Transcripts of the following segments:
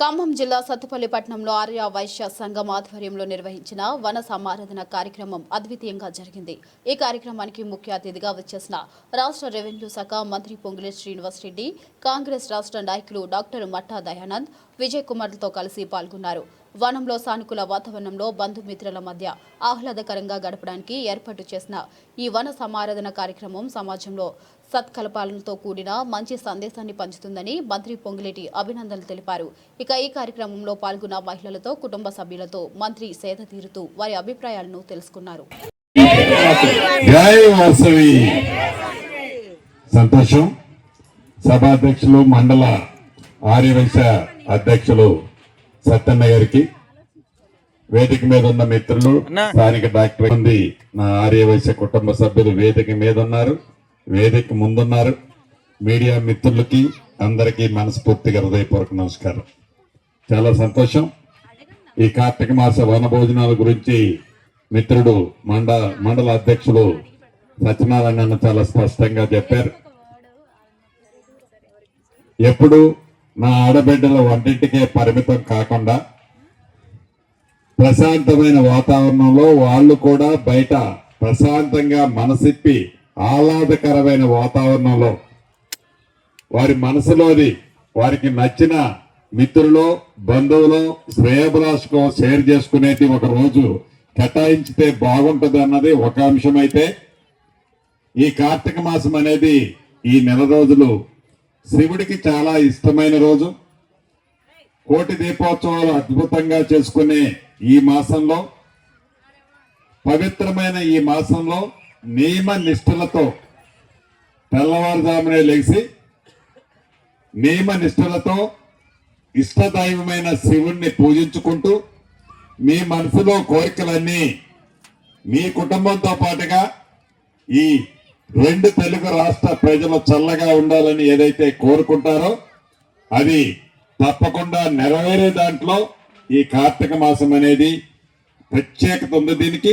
ఖమ్మం జిల్లా సత్తుపల్లి పట్టణంలో ఆర్య వైశ్య సంఘం ఆధ్వర్యంలో నిర్వహించిన వన సమారాధన కార్యక్రమం అద్వితీయంగా జరిగింది. ఈ కార్యక్రమానికి ముఖ్య అతిథిగా వచ్చేసిన రాష్ట్ర రెవెన్యూ శాఖ మంత్రి పొంగులే శ్రీనివాసరెడ్డి కాంగ్రెస్ రాష్ట్ర నాయకులు డాక్టర్ మట్టా దయానంద్ విజయ్ కుమార్లతో కలిసి పాల్గొన్నారు. వనంలో సానుకూల వాతావరణంలో బంధుమిత్రుల మధ్య ఆహ్లాదకరంగా గడపడానికి ఏర్పాటు చేసిన ఈ వన సమారాధన కార్యక్రమం సమాజంలో సత్కల్పాలతో కూడిన మంచి సందేశాన్ని పంచుతుందని మంత్రి పొంగులేటి అభినందనలు తెలిపారు. ఇక ఈ కార్యక్రమంలో పాల్గొన్న మహిళలతో కుటుంబ సభ్యులతో మంత్రి సేద తీరుతూ వారి అభిప్రాయాలను తెలుసుకున్నారు. సంతోషం. సభాధ్యక్షులు మండల ఆర్యవైశ్య అధ్యక్షులు సత్యన్న గారికి. వేదిక మీద ఉన్న మిత్రులు స్థానిక డాక్టర్ ఉంది. నా ఆర్యవైశ్య కుటుంబ సభ్యులు వేదిక మీద ఉన్నారు. వేదిక ముందున్నారు. మీడియా మిత్రులకి అందరికీ మనస్ఫూర్తిగా హృదయపూర్వక నమస్కారం. చాలా సంతోషం. ఈ కార్తీక మాస వన భోజనాల గురించి మిత్రుడు మండ మండల అధ్యక్షులు సత్యనారాయణ చాలా స్పష్టంగా చెప్పారు. ఎప్పుడు నా ఆడబిడ్డల వంటింటికే పరిమితం కాకుండా ప్రశాంతమైన వాతావరణంలో వాళ్ళు కూడా బయట ప్రశాంతంగా మనసిప్పి ఆహ్లాదకరమైన వాతావరణంలో వారి మనసులోది వారికి నచ్చిన మిత్రులు బంధువులు శ్రేయభిలాషకు షేర్ చేసుకునేది ఒక రోజు కేటాయించితే బాగుంటుంది అన్నది ఒక అంశం అయితే ఈ కార్తీక మాసం అనేది ఈ నెల రోజులు శివుడికి చాలా ఇష్టమైన రోజు. కోటి దీపోత్సవాలు అద్భుతంగా చేసుకునే ఈ మాసంలో పవిత్రమైన ఈ మాసంలో నియమ నిష్ఠలతో తెల్లవారుజామునే లేచి నియమ నిష్ఠలతో ఇష్టదైవమైన శివుణ్ణి పూజించుకుంటూ మీ మనసులో కోరికలన్నీ మీ కుటుంబంతో పాటుగా ఈ రెండు తెలుగు రాష్ట్ర ప్రజలు చల్లగా ఉండాలని ఏదైతే కోరుకుంటారో అది తప్పకుండా నెరవేరే దాంట్లో ఈ కార్తీక మాసం అనేది ప్రత్యేకత ఉంది దీనికి.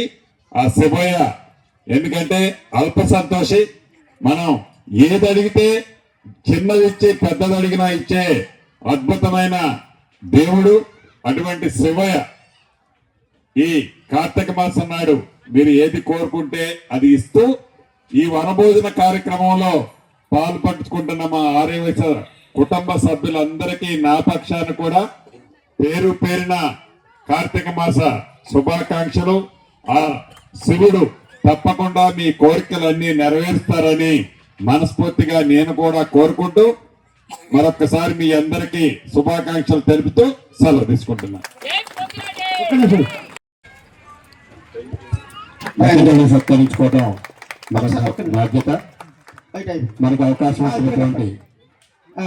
ఆ శివయ్య ఎందుకంటే అల్ప సంతోషి మనం ఏది అడిగితే చిన్నది ఇచ్చి పెద్దది అడిగినా ఇచ్చే అద్భుతమైన దేవుడు అటువంటి శివయ ఈ కార్తీక మాసం నాడు మీరు ఏది కోరుకుంటే అది ఇస్తూ ఈ వనభోజన కార్యక్రమంలో పాలు పంచుకుంటున్న మా ఆర్యవైస కుటుంబ సభ్యులందరికీ నా పక్షాన కూడా పేరు పేరిన కార్తీక మాస శుభాకాంక్షలు. ఆ శివుడు తప్పకుండా మీ కోరికలన్నీ నెరవేరుస్తారని మనస్ఫూర్తిగా నేను కూడా కోరుకుంటూ మరొకసారి మీ అందరికీ శుభాకాంక్షలు తెలుపుతూ సెలవు తీసుకుంటున్నా. మహిళలను సత్కరించుకోవడం మన బాధ్యత. మనకు అవకాశం ఇచ్చినటువంటి ఆ,